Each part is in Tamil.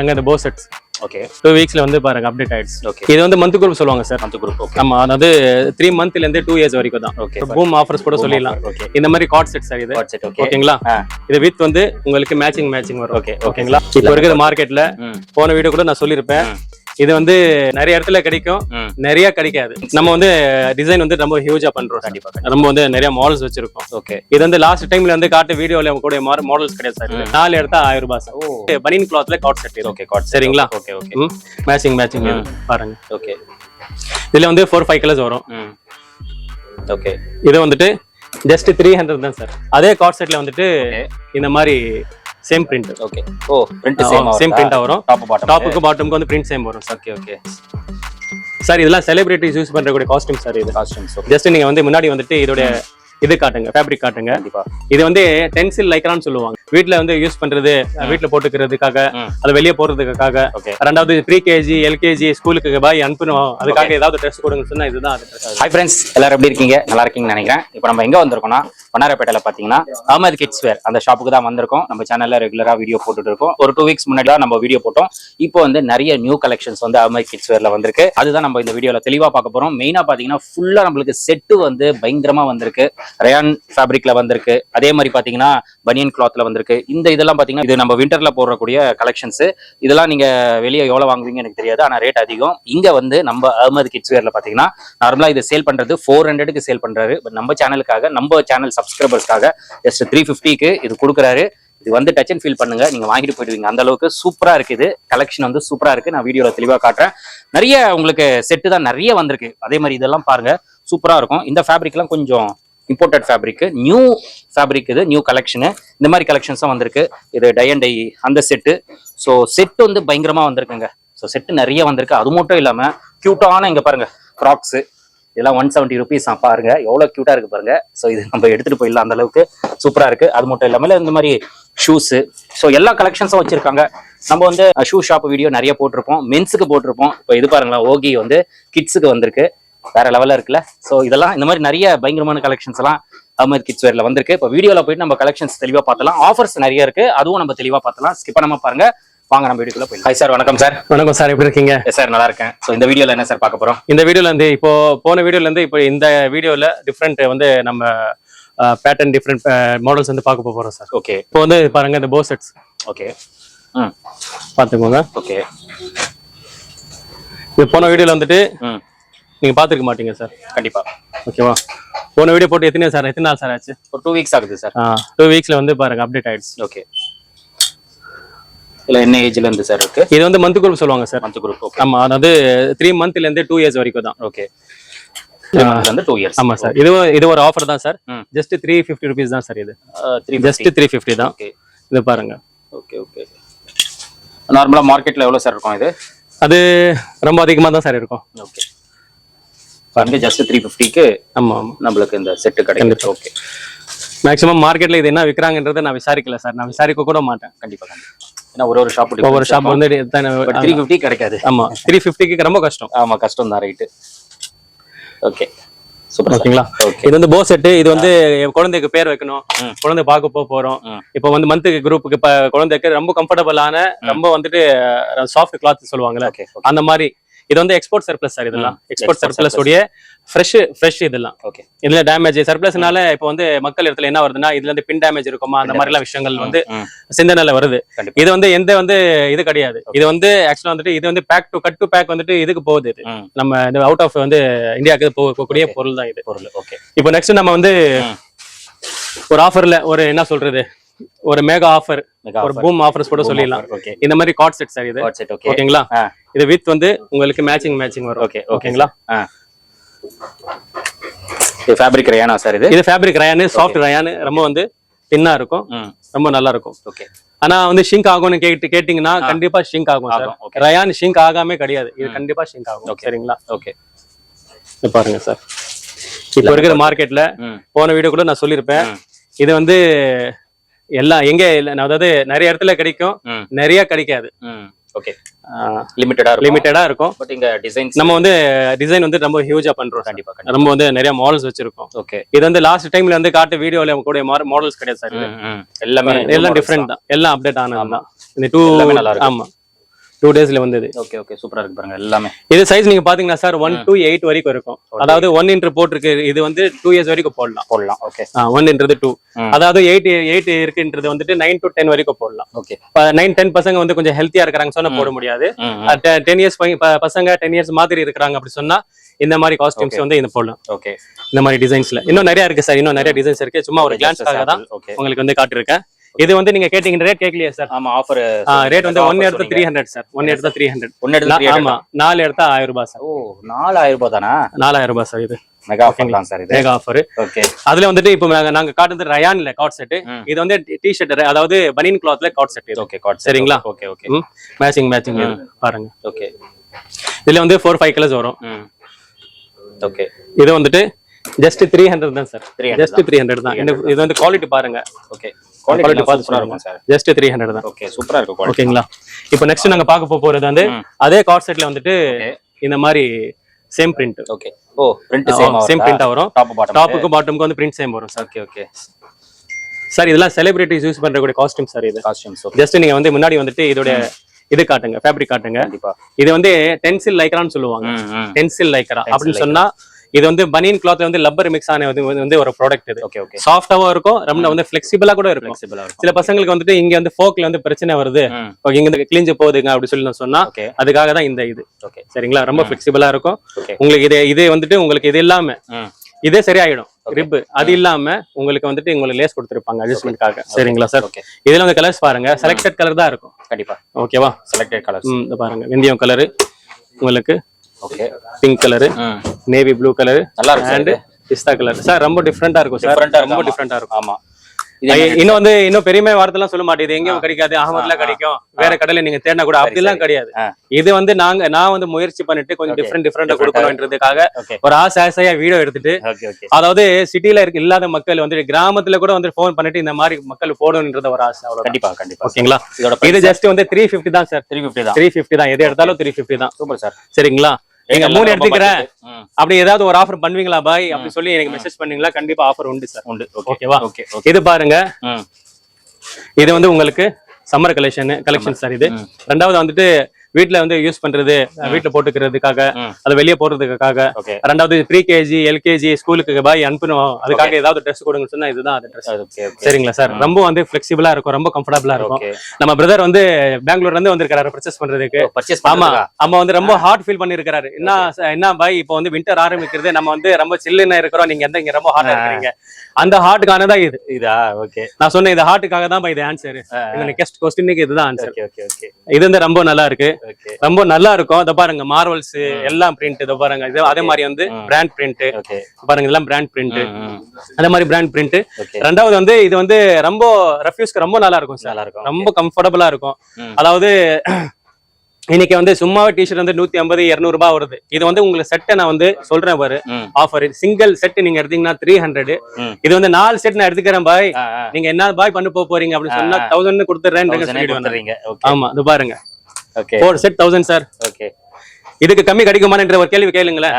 அங்க இந்த போ செட்ஸ் ஓகே டூ வீக்ஸ்ல வந்து பாருங்க அப்டேட் ஆயிடுச்சு. ஓகே இது வந்து மந்த் குரூப் சொல்லுவாங்க சார் மந்த் குரூப் ஓகே ஆமா அதாவது த்ரீ மந்த்ல இருந்து டூ இயர்ஸ் வரைக்கும் தான். ஓகே பூம் ஆஃபர்ஸ் கூட சொல்லிடலாம். ஓகே இந்த மாதிரி கார்ட் செட் சார் இது. ஓகே ஓகேங்களா. இது வித் வந்து உங்களுக்கு மேட்சிங் மேட்சிங் வரும். Okay, ஓகேங்களா இப்போ இருக்கிற மார்க்கெட்ல போன வீடியோ கூட நான் சொல்லியிருப்பேன். இது வந்து நிறைய இடத்துல கிடைக்கும். நிறைய கிடைக்காது. நம்ம வந்து டிசைன் வந்து ரொம்ப ஹியூஜா பண்றோம். கண்டிப்பா நம்ம வந்து நிறைய மாடல்ஸ் வச்சிருக்கோம். ஓகே. இது வந்து லாஸ்ட் டைம்ல வந்து காட்டு வீடியோல கூட மாடல்ஸ் கிடையாது சார். நாலு எடுத்தா ஆயிரம் ரூபாய் சார். பனியன் கிளாத்ல காட் செட் ஓகே காட் சரிங்களா? ஓகே ஓகே மேட்சிங் மேட்சிங் பாருங்க. ஓகே. இதுல வந்து ஃபோர் ஃபைவ் கலர்ஸ் வரும். ஓகே. இது வந்துட்டு ஜஸ்ட் த்ரீ ஹண்ட்ரட் தான் சார். அதே காட் செட்ல வந்துட்டு இந்த மாதிரி same print okay oh print same same பிரிண்டா வரும். டாப் பாட்டம் டாப்புக்கு பாட்டமுக்கு வந்து பிரிண்ட் சேம் வரும். ஓகே ஓகே சார் இதெல்லாம் செலிபிரிட்டிஸ் யூஸ் பண்றக்கூடிய காஸ்டியூம் சார் இது. காஸ்டியூம்ஸ் ஜஸ்ட் நீங்க வந்து முன்னாடி வந்துட்டு இதோட இது காட்டுங்க ஃபேப்ரிக் காட்டுங்க. இது வந்து டென்சில் லைக்ரான்னு சொல்லுவாங்க. வீட்ல வந்து யூஸ் பண்றது வீட்ல போட்டுக்கிறதுக்காக. அது வெளியே போறதுக்காக ரெண்டாவது ப்ரீ கேஜி எல்கேஜி ஸ்கூலுக்கு பாய் அனுப்பணும். அதுக்காக ஏதாவது ட்ரெஸ் கொடுங்க சொன்னா இதுதான் அது. ஹாய் ஃப்ரெண்ட்ஸ் எல்லாரும் எப்படி இருக்கீங்க? நல்லா இருக்கீங்கன்னு நினைக்கிறேன். இப்போ நம்ம எங்க வந்திருக்கோம்னா வண்ணாரப்பேட்டையில பாத்தீங்கன்னா அகமது கிட்ஸ் வேர் அந்த ஷாப்புக்கு தான் வந்திருக்கோம். நம்ம சேனல்ல ரெகுலரா வீடியோ போட்டுட்டு இருக்கோம். ஒரு டூ வீக்ஸ் முன்னாடி தான் நம்ம வீடியோ போட்டோம். இப்போ வந்து நிறைய நியூ கலெக்ஷன்ஸ் வந்து அகமது கிட்ஸ் வேர்ல வந்திருக்கு. அதுதான் நம்ம இந்த வீடியோல தெளிவா பார்க்க போறோம். மெயினா பாத்தீங்கன்னா ஃபுல்லா நம்மளுக்கு செட்டு வந்து பயங்கரமா வந்திருக்கு. ரயான் ஃபேப்ரிக்ல வந்திருக்கு. அதே மாதிரி பாத்தீங்கன்னா பனியன் கிளாத்ல வந்திருக்கு. இந்த இதெல்லாம் பார்த்தீங்கன்னா இது நம்ம விண்டர்ல போடக்கூடிய கலெக்ஷன்ஸ் இதெல்லாம் நீங்க வெளியே எவ்வளவு வாங்குவீங்க எனக்கு தெரியாது. ஆனா ரேட் அதிகம். இங்க வந்து நம்ம அகமது கிட்ஸ் வேரில் பாத்தீங்கன்னா நார்மலா இது சேல் பண்றது ஃபோர் ஹண்ட்ரடுக்கு சேல் பண்றாரு. பட் நம்ம சேனலுக்காக நம்ம சேனல் சப்ஸ்கிரைபர்ஸ்க்காக ஜஸ்ட் த்ரீ ஃபிஃப்டிக்கு இது கொடுக்குறாரு. இது வந்து டச் அண்ட் ஃபீல் பண்ணுங்க. நீங்க வாங்கிட்டு போயிடுவீங்க. அந்த அளவுக்கு சூப்பரா இருக்குது கலெக்ஷன் வந்து சூப்பரா இருக்கு. நான் வீடியோல தெளிவா காட்டுறேன். நிறைய உங்களுக்கு செட்டு தான் நிறைய வந்திருக்கு. அதே மாதிரி இதெல்லாம் பாருங்க. சூப்பரா இருக்கும். இந்த ஃபேப்ரிக்லாம் கொஞ்சம் இம்போர்ட்டட் ஃபேப்ரிக் நியூ ஃபேப்ரிக் இது நியூ கலெக்ஷனு இந்த மாதிரி கலெக்ஷன்ஸும் வந்திருக்கு. இது டை அண்ட் டை அந்த செட்டு ஸோ செட்டு வந்து பயங்கரமாக வந்திருக்குங்க. ஸோ செட்டு நிறைய வந்திருக்கு. அது மட்டும் இல்லாமல் க்யூட்டான இங்கே பாருங்கள் கிராக்ஸ் இதெல்லாம் ஒன் செவன்ட்டி ருபீஸ் பாருங்க. எவ்வளோ க்யூட்டாக இருக்கு பாருங்க. ஸோ இது நம்ம எடுத்துகிட்டு போயிடலாம் அந்த அளவுக்கு. சூப்பராக இருக்குது அது மட்டும் இல்லாமல் இந்த மாதிரி ஷூஸு ஸோ எல்லா கலெக்ஷன்ஸும் வச்சுருக்காங்க. நம்ம வந்து ஷூ ஷாப் வீடியோ நிறைய போட்டிருப்போம். மென்ஸுக்கு போட்டிருப்போம். இப்போ இது பாருங்களேன் ஓகி வந்து கிட்ஸுக்கு வந்திருக்கு. வேற லெவல்ல இருக்குல்ல? ஸோ இதெல்லாம் இந்த மாதிரி நிறைய பயங்கரமான கலெக்ஷன்ஸ் எல்லாம் அஹமத் கிட்ஸ் வேர்ல வந்திருக்கு. இப்போ வீடியோல போயிட்டு நம்ம கலெக்ஷன்ஸ் தெளிவா பார்த்தலாம். ஆஃபர்ஸ் நிறைய இருக்கு. அதுவும் நம்ம தெளிவா பார்த்தலாம். ஸ்கிப் பண்ணாம பாருங்க. வாங்க நம்ம வீடியோக்குள்ள போயிடலாம். ஹாய் சார் வணக்கம் சார் வணக்கம் சார் எப்படி இருக்கீங்க? சார் நல்லா இருக்கேன். ஸோ இந்த வீடியோல என்ன சார் பார்க்க போறோம்? இந்த வீடியோல இருந்து இப்போ போன வீடியோல இருந்து இப்போ இந்த வீடியோல டிஃப்ரெண்ட் வந்து நம்ம பேட்டர்ன் டிஃப்ரெண்ட் மாடல்ஸ் வந்து பார்க்க போறோம் சார் ஓகே இப்போ வந்து பாருங்க இந்த போ செட்ஸ் ஓகே ம் பார்த்துக்கோங்க. ஓகே இது போன வீடியோல வந்துட்டு ம் நீங்க பார்த்துருக்க மாட்டீங்க சார். கண்டிப்பா. ஓகேவா? போன வீடியோ போட்டு எத்தனை சார் எத்தனை நாள் சார் ஆச்சு? ஒரு டூ வீக்ஸ் ஆகுது சார். டூ வீக்ஸ்ல வந்து பாருங்க அப்டேட் ஆயிடுச்சு. ஓகே. இல்ல என்ன ஏஜ்ல இருந்து சார் இருக்கு? இது வந்து மந்த் குரூப் சொல்லுவாங்க சார். மந்த் குரூப் ஓகே ஆமா அதாவது த்ரீ மந்த்ல இருந்து டூ இயர்ஸ் வரைக்கும் தான். ஓகே வந்து டூ இயர்ஸ் ஆமா சார். இது இது ஒரு ஆஃபர் தான் sir. Just three fifty rupees தான் சார் இது. ஜஸ்ட் த்ரீ ஃபிஃப்டி தான். ஓகே இது பாருங்க. ஓகே ஓகே நார்மலா மார்க்கெட்ல எவ்வளவு சார் இருக்கும் இது? அது ரொம்ப அதிகமா தான் சார் இருக்கும். ஓகே பாருங்க ஜஸ்ட் த்ரீ ஃபிஃப்டிக்கு ஆமா ஆமா. நம்மளுக்கு இந்த செட்டு கிடைக்கும் ஓகே மேக்ஸிமம் மார்க்கெட்ல இது என்ன விற்கிறாங்கன்றதை நான் விசாரிக்கல சார் நான் விசாரிக்க கூட மாட்டேன். கண்டிப்பா கண்டிப்பா. ஏன்னா ஒரு ஒரு ஷாப் ஒவ்வொரு ஷாப் வந்து த்ரீ ஃபிஃப்டி கிடைக்காது. ஆமா. த்ரீ ஃபிஃப்டிக்கு ரொம்ப கஷ்டம். ஆமா கஷ்டம் தான் ரைட்டு ஓகே சூப்பர் ஓகேங்களா? ஓகே இது வந்து போ செட்டு இது வந்து குழந்தைக்கு பேர் வைக்கணும். குழந்தை பார்க்க போக போறோம். இப்போ வந்து மந்த் குரூப்புக்கு குழந்தைக்கு ரொம்ப கம்ஃபர்டபுளான ரொம்ப வந்துட்டு சாஃப்ட் கிளாத் சொல்லுவாங்கல்ல. அந்த மாதிரி இது வந்து எக்ஸ்போர்ட் சர்ப்ளஸ் சார் இதெல்லாம். எக்ஸ்போர்ட் சர்ப்ளஸ் உடைய ஃப்ரெஷ் ஃப்ரெஷ் இதெல்லாம். ஓகே இதுல டேமேஜ் சர்ப்ளஸ்னால இப்போ வந்து மக்கள் இடத்துல என்ன வருதுன்னா இதுல இருந்து பின் டேமேஜ் இருக்குமா அந்த மாதிரி எல்லாம் விஷயங்கள் வந்து சிந்தனையில வருது. இது வந்து எந்த வந்து இது கிடையாது. இது வந்து ஆக்சுவலா வந்துட்டு இது வந்து back to cut to back வந்துட்டு இதுக்கு போகுது இது. நம்ம இந்த அவுட் ஆஃப் வந்து இந்தியாவுக்கு போகக்கூடிய பொருள் தான் இது. பொருள். ஓகே இப்போ நெக்ஸ்ட் நம்ம வந்து. ஒரு ஆஃபர்ல ஒரு என்ன சொல்றது? ஒரு மேகா ஆஃபர் ஒரு பூம் ஆஃபர்ஸ் கூட சொல்லிடலாம். இந்த மாதிரி கார்ட் செட் சார் இது. ஓகேங்களா? இது வித் வந்து உங்களுக்கு மேட்சிங் மேட்சிங் வரும். ஓகே ஓகேங்களா? இது ஃபேப்ரிக் ரயானா சார் இது? இது ஃபேப்ரிக் ரயானு சாஃப்ட் ரயானு ரொம்ப வந்து தின்னா இருக்கும். ரொம்ப நல்லா இருக்கும். ஓகே ஆனா வந்து ஷிங்க் ஆகும்னு கேட்டு கேட்டீங்கன்னா கண்டிப்பா ஷிங்க் ஆகும் சார். ரயான் ஷிங்க் ஆகாமே கிடையாது. இது கண்டிப்பா ஷிங்க் ஆகும். சரிங்களா? ஓகே பாருங்க சார் இப்போ இருக்கிற மார்க்கெட்ல போன வீடியோ கூட நான் சொல்லியிருப்பேன். இது வந்து எல்லாம் எங்க அதாவது நிறைய இடத்துல கிடைக்கும். நிறைய கிடைக்காது. ஓகே லிமிட்டடா லிமிட்டடா இருக்கும். பட் இங்க டிசைன்ஸ் நம்ம வந்து டிசைன் வந்து ரொம்ப ஹியூஜா பண்றோம். கண்டிப்பா ரொம்ப வந்து நிறைய மாடல்ஸ் வச்சிருக்கோம். ஓகே இது வந்து லாஸ்ட் டைம்ல வந்து காட்டு வீடியோல கூட மாடல்ஸ் கிடையாது சார். எல்லாமே எல்லாம் டிஃப்ரெண்ட் தான். எல்லாம் அப்டேட் ஆனது தான். இந்த டூ. ஆமா. டூ டேஸ்ல வந்தது. ஓகே ஓகே சூப்பரா இருக்கு பாருங்க எல்லாமே. இது சைஸ் நீங்க பாத்தீங்கன்னா சார் ஒன் டு எயிட் வரைக்கும் இருக்கும். அதாவது ஒன் இன்டர் போட்டிருக்கு இது வந்து டூ இயர்ஸ் வரைக்கும் போடலாம். போடலாம் ஓகே ஒன்ன்றது டூ. அதாவது எயிட் எயிட் இருக்குன்றது வந்துட்டு நைன் டு டென் வரைக்கும் போடலாம். ஓகே நைன் டென் பசங்க வந்து கொஞ்சம் ஹெல்த்தியா இருக்கிறாங்க சொன்னா போட முடியாது. டென் இயர்ஸ் பசங்க டென் இயர்ஸ் மாதிரி இருக்கிறாங்க அப்படி சொன்னா இந்த மாதிரி காஸ்டியூம்ஸ் வந்து இந்த போடலாம். ஓகே இந்த மாதிரி டிசைன்ஸ்ல இன்னும் நிறைய இருக்கு சார் இன்னும் நிறைய டிசைன்ஸ் இருக்கு. சும்மா ஒரு கிளான்ஸ்க்காக தான் உங்களுக்கு வந்து காட்டிருக்கேன். இது வந்து நீங்க கேட்டீங்க ரேட் கேட்கலையா சார் ஆமா ஆஃபர் ரேட் வந்து ஒன் எடுத்தா த்ரீ ஹண்ட்ரட் சார் ஒன் எடுத்தா த்ரீ ஹண்ட்ரட் ஒன்னு எடுத்து ஆமா நாலு எடுத்தா ஆயிரம் ரூபாய் சார் ஓ நாலாயிரம் ரூபாய் தானா? நாலாயிரம் ரூபாய் சார் இது. மெகா ஆஃபர் தான் சார் இது. மேகா ஆஃபர் ஓகே அதுல வந்துட்டு இப்போ நாங்க- நாங்க காட்டுறது ரயான்ல காட் செட். இது வந்து டி ஷர்ட் அதாவது பனியன் கிளாத்ல காட் செட் இது. ஓகே காட் சரிங்களா? ஓகே ஓகே மேட்சிங் மேட்சிங் பாருங்க. ஓகே இதுல வந்து ஃபோர் ஃபைவ் கலர்ஸ் வரும். ஓகே இது வந்துட்டு ஜஸ்ட் த்ரீ ஹண்ட்ரட் தான் சார் 300 ஜஸ்ட் த்ரீ ஹண்ட்ரட் தான். இது வந்து குவாலிட்டி பாருங்க. ஓகே குவாலிட்டி பார்த்து சூப்பரா இருக்கும் சார். ஜஸ்ட் த்ரீ ஹண்ட்ரட் தான். ஓகே சூப்பரா இருக்கும் ஓகேங்களா? இப்போ நெக்ஸ்ட் நாங்க பார்க்க போறது வந்து. அதே காட் செட்ல வந்துட்டு இந்த மாதிரி same print okay oh print same same பிரிண்டா வரும் டாப் பாட்டம் டாப்புக்கு பாட்டமுக்கு வந்து பிரிண்ட் சேம் வரும் சார். ஓகே ஓகே சார் இதெல்லாம் செலிபிரிட்டிஸ் யூஸ் பண்றக்கூடிய காஸ்டியூம் சார் இது. காஸ்டியூம்ஸ் ஜஸ்ட் நீங்க வந்து முன்னாடி வந்துட்டு இதோட இது காட்டுங்க ஃபேப்ரிக் காட்டுங்க. இது வந்து டென்சில் லைக்ரான்னு சொல்லுவாங்க. டென்சில் லைக்ரா அப்படின்னு சொன்னா இது வந்து பனியன் கிளாத்ல வந்து லப்பர் மிக்ஸ் ஆன வந்து ஒரு ப்ராடக்ட் இது. ஓகே ஓகே சாஃப்டாவும் இருக்கும் ரொம்ப வந்து ஃபிளெக்சிபிளா கூட இருக்கும். சில பசங்களுக்கு வந்துட்டு இங்க வந்து ஃபோக்ல வந்து பிரச்சனை வருது. ம். ஓ, இங்க கிழிஞ்சு போகுதுங்க அப்படி சொல்லி நான் சொன்னா ஓகே அதுக்காக தான் இந்த இது. ஓகே சரிங்களா? ரொம்ப ஃபிளெக்சிபிளா இருக்கும். ஓகே உங்களுக்கு இது இது வந்துட்டு உங்களுக்கு இது இல்லாம இதே சரியாயிடும். ரிப் அது இல்லாம உங்களுக்கு வந்துட்டு உங்களுக்கு லேஸ் கொடுத்துருப்பாங்க அட்ஜஸ்ட்மெண்ட்காக சரிங்களா சார் ஓகே இதுல வந்து கலர்ஸ் பாருங்க. செலக்டட் கலர் தான் இருக்கும். கண்டிப்பா. ஓகேவா செலக்டட் இந்த பாருங்க. வெந்தயம் கலரு உங்களுக்கு okay pink colour navy blue colour நல்லா இருக்கும் அண்ட் பிஸ்தா கலர் சார் ரொம்ப டிஃப்ரெண்டா இருக்கும் சார் ரொம்ப டிஃப்ரெண்டா இருக்கும். ஆமா. இன்னும் வந்து இன்னும் பெருமை வார்த்தைலாம் சொல்ல மாட்டேது எங்கேயும் கிடைக்காது. அகமதுல கிடைக்கும். வேற கடையில நீங்க தேடினா கூட அப்படிலாம் கிடையாது. இது வந்து நாங்க நான் வந்து முயற்சி பண்ணிட்டு கொஞ்சம். டிஃப்ரெண்ட் டிஃப்ரெண்டா ஓகே ஒரு ஆசை ஆசையா வீடியோ எடுத்துட்டு அதாவது சிட்டில இருக்க இல்லாத மக்கள் வந்து கிராமத்துல கூட வந்து ஃபோன் பண்ணிட்டு இந்த மாதிரி மக்கள் போடணுன்றது ஒரு ஆசை அவ்வளவு கண்டிப்பா கண்டிப்பா. ஓகேங்களா இது ஜஸ்ட் வந்து த்ரீ ஃபிஃப்டி தான் சார் த்ரீ ஃபிஃப்டி தான். த்ரீ ஃபிஃப்டி தான். எது எடுத்தாலும் த்ரீ ஃபிஃப்டி தான். சூப்பர் சார் சரிங்களா? நீங்க மூணு எடுத்துக்கிறேன். அப்படி ஏதாவது ஒரு ஆஃபர் பண்ணுவீங்களா பாய்? அப்படி சொல்லி எனக்கு மெசேஜ் பண்ணீங்களா கண்டிப்பா ஆஃபர் உண்டு சார் உண்டு. ஓகேவா ஓகே இது பாருங்க. இது வந்து உங்களுக்கு சம்மர் கலெக்ஷன் கலெக்ஷன் சார் இது. ரெண்டாவது வந்துட்டு வீட்ல வந்து யூஸ் பண்றது வீட்ல போட்டுக்கிறதுக்காக. அது வெளியே போறதுக்காக ஓகே. ரெண்டாவது ப்ரீ கேஜி எல்கேஜி ஸ்கூலுக்கு பாய் அனுப்பணும். அதுக்காக ஏதாவது ட்ரெஸ் கொடுங்க சொன்னா இதுதான் அந்த ட்ரெஸ் சரிங்களா சார்? ரொம்ப வந்து ஃபிளெக்சிபிளா இருக்கும் ரொம்ப கம்ஃபர்டபுளா இருக்கும். நம்ம பிரதர் வந்து பெங்களூர்ல இருந்து வந்திருக்காரு பர்ச்சேஸ் பண்றதுக்கு. பர்ச்சேஸ் ஆமா. ஆமா வந்து ரொம்ப ஹாட் ஃபீல் பண்ணிருக்காரு என்ன என்ன பாய் இப்போ வந்து வின்டர் ஆரம்பிக்கிறது நம்ம வந்து ரொம்ப சில்லுன்னு இருக்கிறோம். நீங்க எந்த இங்க ரொம்ப ஹாட்டா இருக்கிறீங்க? அந்த ஹாட்டுக்கான தான் இது. இதா? ஓகே நான் சொன்னேன் இது ஹாட்டுக்காக தான் இது ஆன்சர் இந்த நெக்ஸ்ட் கொஸ்டினுக்கு இதுதான் ஆன்சர் ஓகே ஓகே இது வந்து ரொம்ப நல்லா இருக்கு. ரொம்ப நல்லா இருக்கும். இதை பாருங்க மார்வல்ஸ் எல்லாம் பிரிண்ட் இதை பாருங்க. இது அதே மாதிரி வந்து. பிராண்ட் பிரிண்ட் பாருங்க இதெல்லாம் பிராண்ட் பிரிண்ட் அதே மாதிரி பிராண்ட் பிரிண்ட் ரெண்டாவது வந்து இது வந்து ரொம்ப ரெஃப்யூஸ்க்கு ரொம்ப நல்லா இருக்கும் சார் நல்லா இருக்கும். ரொம்ப கம்ஃபர்டபுளா இருக்கும். அதாவது இன்னைக்கு வந்து சும்மாவே டிஷர்ட் வந்து நூத்தி ஐம்பது இருநூறு ரூபாய் வருது. இது வந்து உங்களுக்கு செட்டை நான் வந்து சொல்றேன் பாரு. ஆஃபர் சிங்கிள் செட் நீங்க எடுத்தீங்கன்னா த்ரீ ஹண்ட்ரட். இது வந்து நாலு செட் நான் எடுத்துக்கிறேன் பாய். நீங்க என்ன பாய் பண்ண போறீங்க அப்படின்னு சொன்னா தௌசண்ட் கொடுத்துறேன் ஆமா இது பாருங்க. Okay four set thousand sir okay இதுக்கு கம்மி கிடைக்குமான்ற ஒரு கேள்வி கேளுங்களேன்.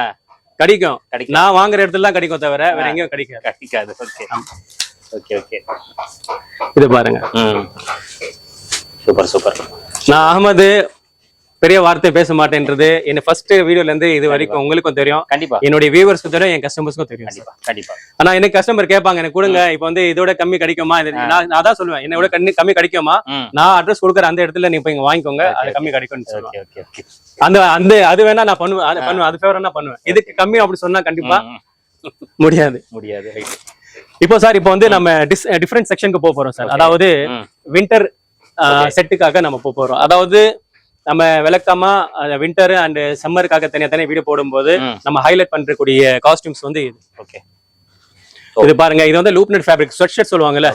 கிடைக்கும். கிடைக்கும். நான் வாங்குற இடத்துல தான் கிடைக்கும் தவிர வேற எங்கேயும் கிடைக்காது. கிடைக்காது. ஓகே ஓகே ஓகே இது பாருங்க. Super super. நான் அகமது பெரிய வார்த்தை பேச மாட்டேன்றது. என்ன ஃபர்ஸ்ட் வீடியோல இருந்து இது வரைக்கும் உங்களுக்கும் தெரியும். கண்டிப்பா. என்னுடைய வியூவர்ஸ்க்கு தெரியும் என் கஸ்டமர்ஸ்க்கும் தெரியும் கண்டிப்பா கண்டிப்பா. ஆனா எனக்கு கஸ்டமர் கேட்பாங்க எனக்கு கொடுங்க இப்போ வந்து இதோட கம்மி கிடைக்குமா? நான் நான் தான் சொல்லுவேன் என்னோட கம்மி கம்மி கிடைக்குமா? நான் அட்ரஸ் கொடுக்குற அந்த இடத்துல நீங்க போய் வாங்கிக்கோங்க அது கம்மி ஓகே. அந்த அந்த அது வேணா நான் பண்ணுவேன் அது பண்ணுவேன் அது ஃபேவர் நான் பண்ணுவேன். இதுக்கு கம்மி அப்படி சொன்னா கண்டிப்பா முடியாது. முடியாது இப்போ சார் இப்போ வந்து நம்ம டிஃப்ரெண்ட் செக்ஷனுக்கு போக போறோம் சார் அதாவது வின்டர் செட்டுக்காக நம்ம போக போறோம். அதாவது நம்ம விளக்கமா வின்டர் அண்ட் சம்மருக்காக தனியா தனியா வீடியோ போடும்போது. நம்ம ஹைலைட் பண்றக்கூடிய காஸ்டியூம்ஸ் வந்து இது. ஓகே இது பாருங்க இது வந்து loop net fabric sweatshirt சொல்லுவாங்கல்ல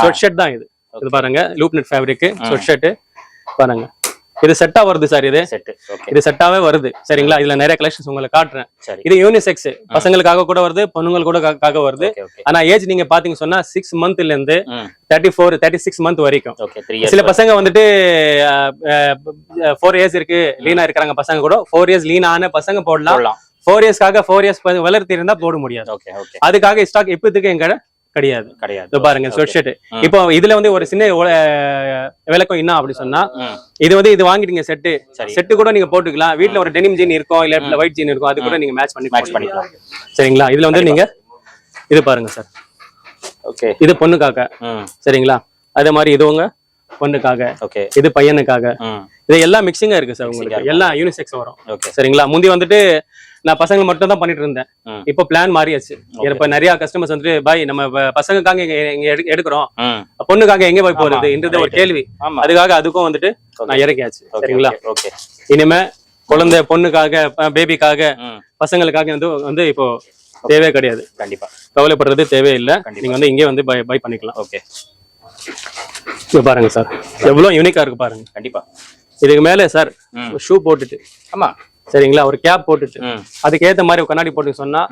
ஸ்வெட் ஷர்ட் தான் இது. இது பாருங்க loop net fabric sweatshirt பாருங்க. இது செட்டா வருது சார் இது. இது செட்டாவே வருது. சரிங்களா? இதுல நிறைய கலெக்ஷன்ஸ் உங்களுக்கு காட்டுறேன். இது யூனிசெக்ஸ் பசங்களுக்காக கூட வருது பொண்ணுங்கள் கூட காக வருது ஆனா ஏஜ் நீங்க பாத்தீங்க சொன்னா சிக்ஸ் மந்த்ல இருந்து thirty four thirty six month வரைக்கும் சில பசங்க வந்துட்டு ஃபோர் இயர்ஸ் இருக்கு லீனா இருக்கிறாங்க பசங்க கூட. ஃபோர் இயர்ஸ் லீன் ஆன பசங்க போடலாம். ஃபோர் இயர்ஸ்க்காக ஃபோர் இயர்ஸ் வளர்த்தி இருந்தா போட முடியாது. அதுக்காக ஸ்டாக் இப்போதைக்கு எங்க கிடையாது. கிடையாது. பாருங்க ஸ்வெட் ஷர்ட் ம். இப்போ இதுல வந்து ஒரு சின்ன விளக்கம் என்ன அப்படி சொன்னா. இது வந்து இது வாங்கிட்டீங்க செட்டு செட்டு கூட நீங்க போட்டுக்கலாம். வீட்ல ஒரு டெனிம் ஜீன் இருக்கும் இல்ல ஒயிட் ஜீன் இருக்கும் அது கூட நீங்க மேட்ச் பண்ணி மேட்ச் பண்ணிக்கலாம். சரிங்களா? இதுல வந்து நீங்க இது பாருங்க சார் ஓகே இது பொண்ணுக்காக. சரிங்களா? அதே மாதிரி இது உங்க பொண்ணுக்காக. ஓகே இது பையனுக்காக. இது எல்லாம் மிக்சிங்கா இருக்கு சார் உங்களுக்கு. எல்லாம் யூனிசெக்ஸ் வரும். ஓகே சரிங்களா? முந்தி வந்துட்டு நான் பசங்க மட்டும் தான் பண்ணிட்டு இருந்தேன். இப்போ பிளான் மாறியாச்சு. இப்ப நிறைய கஸ்டமர்ஸ் வந்துட்டு பாய் நம்ம ப- பசங்களுக்காக இங்க இங்க எடு- எடுக்கிறோம். பொண்ணுக்காக எங்க போய் போறது? ஆமா, என்றது ஒரு. கேள்வி. அதுக்காக அதுக்கும் வந்துட்டு. நான் இறக்கியாச்சு சரிங்களா? இனிமே குழந்தை பொண்ணுக்காக பேபிக்காக பசங்களுக்காக வந்து வந்து இப்போ தேவையே கிடையாது. கண்டிப்பா. கவலைப்படுறது தேவையில்லை. நீங்க வந்து இங்கே வந்து பை பை பண்ணிக்கலாம். ஓகே பாருங்க சார். எவ்வளவு யூனிக்கா இருக்கு பாருங்க. கண்டிப்பா. இதுக்கு மேலே சார் ஷூ போட்டுட்டு. ஆமா. சரிங்களா? ஒரு கேப் போட்டுட்டு அதுக்கு ஏத்த மாதிரி ஒரு கண்ணாடி போட்டு சொன்னா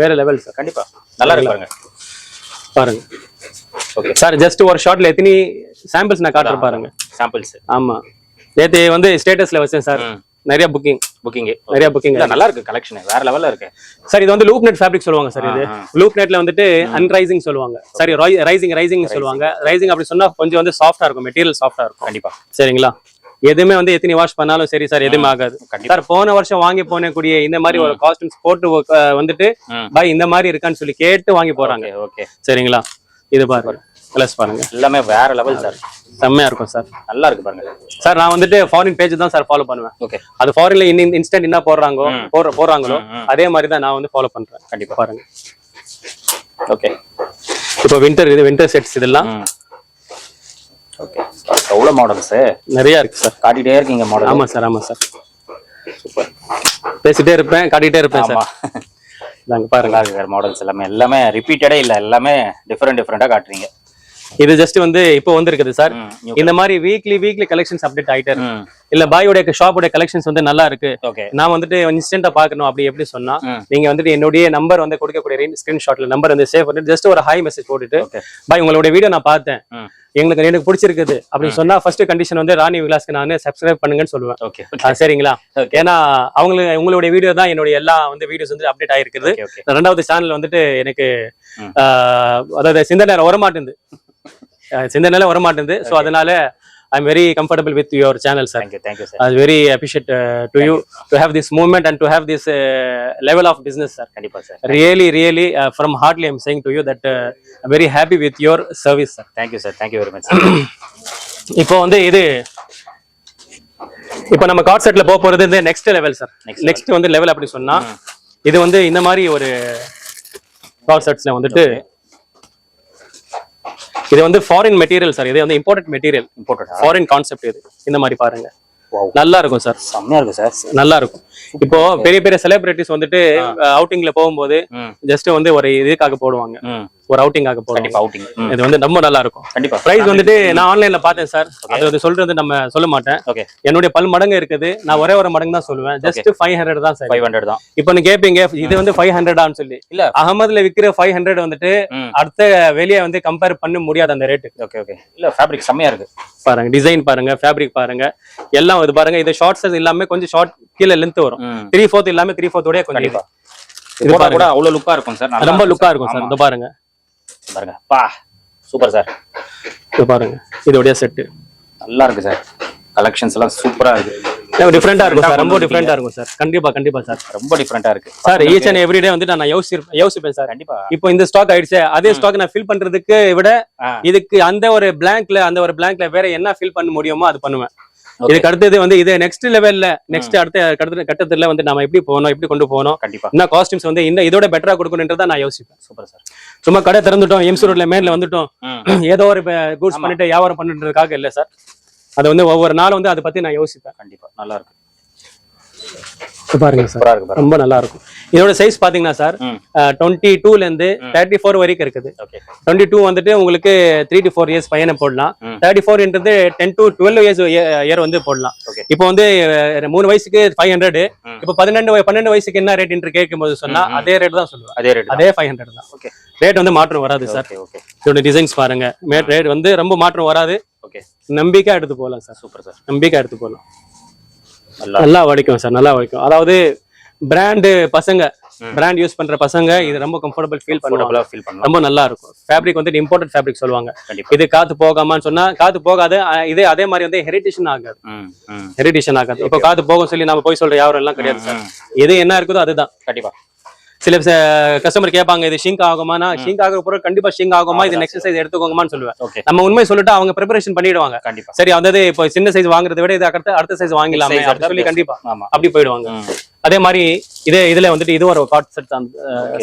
வேற லெவல் சார் கண்டிப்பா. நல்லா இருக்கு பாருங்க. ஓகே சார் ஜஸ்ட் ஒரு ஷார்ட்ல எத்தனை சாம்பிள்ஸ் நான் காட்டுறேன் பாருங்க. சாம்பிள்ஸ் ஆமா. நேத்து வந்து ஸ்டேட்டஸ்ல வச்சேன் சார் நிறைய புக்கிங் புக்கிங் நிறைய புக்கிங் நல்லா இருக்கு கலெக்ஷன் வேற லெவல்ல இருக்கு. சார் இது வந்து லூப் நெட் ஃபேப்ரிக் சொல்லுவாங்க சார் இது. லூப் நெட்ல வந்துட்டு அன்ரைசிங் சொல்லுவாங்க. சாரி ரைசிங் ரைசிங் சொல்லுவாங்க. ரைசிங் அப்படி சொன்னா கொஞ்சம் வந்து சாஃப்டா இருக்கும் மெட்டீரியல் சாஃப்டா இருக்கும். கண்டிப்பா. சரிங்களா? எதுவுமே வந்து எத்தனை வாஷ் பண்ணாலும் சரி சார் எதுவுமே ஆகாது. சார் போன வருஷம் வாங்கி போன கூடிய இந்த மாதிரி ஒரு காஸ்டியூம்ஸ் போட்டு வந்துட்டு. பாய் இந்த மாதிரி இருக்கான்னு சொல்லி கேட்டு வாங்கி போறாங்க. ஓகே சரிங்களா? இது பாருங்க. பிளஸ் பாருங்க. எல்லாமே வேற லெவல் சார் செம்மையா இருக்கும் சார் நல்லா இருக்கு பாருங்க. சார் நான் வந்துட்டு ஃபாரின் பேஜ் தான் சார் ஃபாலோ பண்ணுவேன். ஓகே அது ஃபாரின்ல இன்னும் இன்ஸ்டன்ட் என்ன போடுறாங்களோ போடுற போடுறாங்களோ ம், ம். அதே மாதிரி தான் நான் வந்து ஃபாலோ பண்றேன். கண்டிப்பா. பாருங்க. ஓகே இப்போ வின்டர் இது வின்டர் செட்ஸ் இதெல்லாம் ஓகே எவ்வளவு மாடல்ஸ் நிறைய இருக்கு சார் காட்டிட்டே இருக்கீங்க மாடல் ஆமா சார் ஆமா சார் சூப்பர் பேசிட்டே இருப்பேன் காட்டிட்டே இருப்பேன் சார் நாங்க பாருங்க. சார் மாடல்ஸ் எல்லாமே. எல்லாமே ரிப்பீட்டடே இல்ல எல்லாமே டிஃபரெண்ட் டிஃபரெண்டா காட்டுறீங்க. இது ஜஸ்ட் வந்து இப்போ வந்திருக்குது சார் இந்த மாதிரி வீக்லி வீக்லி கலெக்ஷன்ஸ் அப்டேட் ஆயிட்டே இருக்கு. இல்ல பாயோட ஷாப்போட கலெக்ஷன்ஸ் வந்து நல்லா இருக்கு. ஓகே நான் வந்துட்டு இன்ஸ்டன்டா பாக்கணும் அப்படி எப்படி சொன்னா. நீங்க வந்துட்டு என்னுடைய நம்பர் வந்து கொடுக்கக்கூடிய ஸ்கிரீன்ஷாட்ல நம்பர் வந்து சேவ் பண்ணிட்டு ஜஸ்ட் ஒரு ஹாய் மெசேஜ் போட்டுட்டு பாய் உங்களோட வீடியோ நான் பார்த்தேன். எங்களுக்கு எனக்கு பிடிச்சிருக்குது. அப்படின்னு சொன்னா ஃபர்ஸ்ட் கண்டிஷன் வந்து ராணி விலாஸ்க்கு நான் சப்ஸ்கிரைப் பண்ணுங்கன்னு சொல்லுவேன். ஓகே சரிங்களா. ஏன்னா அவங்களுக்கு உங்களுடைய வீடியோ தான் என்னுடைய எல்லா வந்து வீடியோஸ் வந்து அப்டேட் ஆயிருக்குது. ரெண்டாவது சேனல் வந்துட்டு எனக்கு அதாவது சிந்தனை வரமாட்டேங்குது சிந்தனை வரமாட்டேங்குது ஸோ அதனால I am very comfortable with your channel sir you you sir very appreciate uh, to you to have this movement and to have this uh, level of business, sir. கண்டிப்பா sir Really, really, uh, from heartily, I'm saying to you that uh, I'm very happy with your service, sir. Thank you sir thank you very much இப்போ வந்து இது இப்போ நம்ம கார்ட் செட்ல போக போறது இந்த நெக்ஸ்ட் லெவல் சார் நெக்ஸ்ட் வந்து லெவல் அப்படி சொன்னா இது வந்து இந்த மாதிரி ஒரு கார்ட் செட்ஸ்ல வந்துட்டு இது வந்து ஃபாரின் மெட்டீரியல் சார் இது வந்து இம்போர்ட்டட் மெட்டீரியல் இம்போர்ட்டடா ஃபாரின் கான்செப்ட் இது. இந்த மாதிரி பாருங்க. நல்லா இருக்கும் சார் செம்மையா இருக்கு சார் நல்லா இருக்கும் இப்போ பெரிய பெரிய செலிபிரிட்டிஸ் வந்துட்டு அவுட்டிங்ல போகும்போது ம். ஜஸ்ட் வந்து ஒரு இதுக்காக போடுவாங்க. ஒரு அவுட்டிங்காக போடுவாங்க கண்டிப்பா அவுட்டிங் இது வந்து ரொம்ப நல்லா இருக்கும் கண்டிப்பா பிரைஸ் வந்துட்டு நான் ஆன்லைன்ல பார்த்தேன் சார். அது வந்து சொல்றது நம்ம சொல்ல மாட்டேன். ஓகே என்னுடைய பல் மடங்கு இருக்குது. நான் ஒரே ஒரு மடங்கு தான் சொல்லுவேன் ஜஸ்ட் ஃபைவ் ஹண்ட்ரட் தான் சார். ஃபைவ் ஹண்ட்ரட் தான். இப்போ நீ கேட்பீங்க இது வந்து ஃபைவ் ஹண்ட்ரடான்னு சொல்லி. இல்ல. அகமதுல விக்கிற ஃபைவ் ஹண்ட்ரட் வந்துட்டு அடுத்த வெளியே வந்து கம்பேர் பண்ண முடியாது அந்த ரேட்டு ஓகே ஓகே இல்ல ஃபேப்ரிக் செம்மையா இருக்கு. பாருங்க டிசைன் பாருங்க ஃபேப்ரிக் பாருங்க. எல்லாம் இது பாருங்க இது ஷார்ட்ஸ் எல்லாமே கொஞ்சம் ஷார்ட் கீழே லென்த் வரும். த்ரீ ஃபோர்த் இல்லாம த்ரீ ஃபோர்த்தோடய கொஞ்சம் கண்டிப்பா. இது. கூட அவ்வளவு லுக்கா இருக்கும் சார். ரொம்ப லுக்கா இருக்கும் சார். இது பாருங்க. பாருங்க. பா சூப்பர் சார். இது பாருங்க. இதோடைய செட்டு நல்லா இருக்கு சார். கலெக்ஷன்ஸ் எல்லாம் சூப்பரா இருக்கு. டிஃப்ரெண்டா இருக்கும் சார். ரொம்ப டிஃப்ரெண்டா இருக்கும் சார். கண்டிப்பா கண்டிப்பா சார். ரொம்ப டிஃப்ரெண்டா இருக்கு. சார் ஈச் அண்ட் எவ்ரிடே வந்து நான் யோசிச்சிருப்பேன் யோசிப்பேன் சார். கண்டிப்பா. இப்போ இந்த ஸ்டாக் ஆயிடுச்சு அதே ஸ்டாக் நான் ஃபில் பண்றதுக்கு விட. இதுக்கு அந்த ஒரு பிளாங்க்ல அந்த ஒரு பிளாங்க்ல வேற என்ன ஃபில் பண்ண முடியுமோ அது பண்ணுவேன். இதுக்கு அடுத்தது வந்து இது நெக்ஸ்ட் லெவல்ல நெக்ஸ்ட் அடுத்த அடுத்த கட்டத்துல வந்து நாம எப்படி போகணும் எப்படி கொண்டு போகணும் கண்டிப்பா. என்ன காஸ்டியூம்ஸ் வந்து இன்னும் இதோட பெட்டரா கொடுக்கணுன்றத நான் யோசிப்பேன். சூப்பர் சார் சும்மா கடை திறந்துட்டோம் எம்சி ரோட்ல மேல வந்துட்டோம். ஏதோ ஒரு கூட்ஸ் பண்ணிட்டு வியாபாரம் பண்ணிட்டுறதுக்காக இல்ல சார் அது வந்து ஒவ்வொரு நாளும் வந்து அதை பத்தி நான் யோசிப்பேன். கண்டிப்பா. நல்லா இருக்கு. இது பாருங்க சார். ரொம்ப நல்லா இருக்கும் இதோட சைஸ் பாத்தீங்கன்னா சார் டுவெண்ட்டி டூல இருந்து தேர்ட்டி ஃபோர் வரைக்கும் இருக்குது. டுவெண்ட்டி டூ வந்துட்டு உங்களுக்கு த்ரீ டு ஃபோர் இயர்ஸ் பையனை போடலாம். Thirty ஃபோர்ன்றது ten to twelve years year வந்து போடலாம். இப்போ வந்து மூணு வயசுக்கு ஃபைவ் ஹண்ட்ரட். இப்போ பதினெண்டு பன்னெண்டு வயசுக்கு என்ன ரேட் என்று கேட்கும்போது சொன்னா அதே ரேட் தான் சொல்லுவேன் அதே ரேட் அதே ஃபைவ் ஹண்ட்ரட் தான். ஓகே ரேட் வந்து மாற்றம் வராது சார். இதோட டிசைன்ஸ் பாருங்க. மேட் ரேட் வந்து ரொம்ப மாற்றம் வராது. ஓகே நம்பிக்கை எடுத்து போகலாம் சார். Super sir. நம்பிக்கை எடுத்து போகலாம். நல்லா வலிக்கும் சார் நல்லா வலிக்கும் அதாவது பிராண்டு பசங்க பிராண்ட் யூஸ் பண்ற பசங்க இது ரொம்ப கம்ஃபர்டபுள் ஃபீல் பண்ணுவாங்க. ஃபீல் பண்ணலாம் ரொம்ப நல்லா இருக்கும். ஃபேப்ரிக் வந்து இம்போர்ட்டட் ஃபேப்ரிக் சொல்லுவாங்க. இது காத்து போகாமான்னு சொன்னா காத்து போகாது இதே அதே மாதிரி வந்து ஹெரிடேஷன் ஆகாது. ஹெரிடேஷன் ஆகாது. இப்போ காத்து போகும் சொல்லி நம்ம போய் சொல்ற யாரும் எல்லாம் கிடையாது சார். எது என்ன இருக்குதோ அதுதான். கண்டிப்பா. சில கஸ்டமர் கேட்பாங்க இது ஷிங்க் ஆகுமானா ஷிங்க் ஆகிற பொருள் கண்டிப்பா ஷிங்க் ஆகுமா? இது நெக்ஸ்ட் சைஸ் எடுத்துக்கோங்கமான்னு சொல்லுவேன். ஓகே நம்ம உண்மை சொல்லிட்டு அவங்க ப்ரிப்பரேஷன் பண்ணிடுவாங்க. கண்டிப்பா. சரி அதாவது இப்போ சின்ன சைஸ் வாங்குறதை விட இது அடுத்த அடுத்த சைஸ் அப்படி சொல்லி கண்டிப்பா ஆமா. அப்படி போயிடுவாங்க. அதே மாதிரி இதே இதுல வந்துட்டு இது ஒரு காட் செட் தான்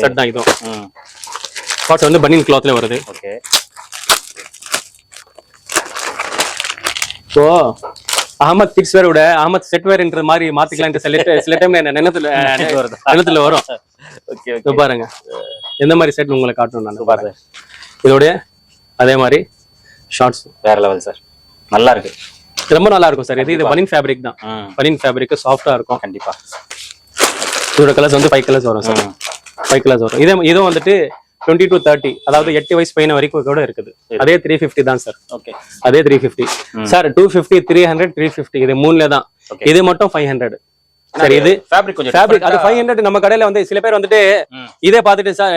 செட் தான் இதுவும். காட் வந்து பனியன் கிளாத்ல வருது. Okay so Ahmed kids wear விட அகமத் செட் வேர்ன்ற மாதிரி மாத்திக்கலாம்னு சில சில டைம்ல என்ன நினைத்துல வருது. நினைத்துல வரும். ஓகே பாருங்க. எந்த மாதிரி செட் உங்களை காட்டணும் நான் சூப்பர் சார் இதோட அதே மாதிரி ஷார்ட்ஸ் வேற லெவல் சார் நல்லா இருக்கு. ரொம்ப நல்லா இருக்கும் சார் இது இது பனின் ஃபேப்ரிக் தான். பனின் ஃபேப்ரிக் சாஃப்டா இருக்கும். கண்டிப்பா. இதோட கலர்ஸ் வந்து ஃபைவ் கலர்ஸ் வரும் சார் ஃபைவ் கலர்ஸ் வரும். இதே இதுவும் வந்துட்டு டுவெண்ட்டி டு தேர்ட்டி அதாவது எட்டு வயசு பையன் வரைக்கும் கூட இருக்குது. அதே த்ரீ ஃபிஃப்டி தான் சார் ஓகே அதே three fifty sir two fifty three hundred three fifty இது மூணுல தான். இது மட்டும் ஃபைவ் ஹண்ட்ரட் சரி இது ஃபேப்ரிக் கொஞ்சம் ஃபேப்ரிக் அது ஃபைவ் ஹண்ட்ரட் நம்ம கடையில வந்து சில பேர் வந்துட்டு. இதே பார்த்துட்டு சார்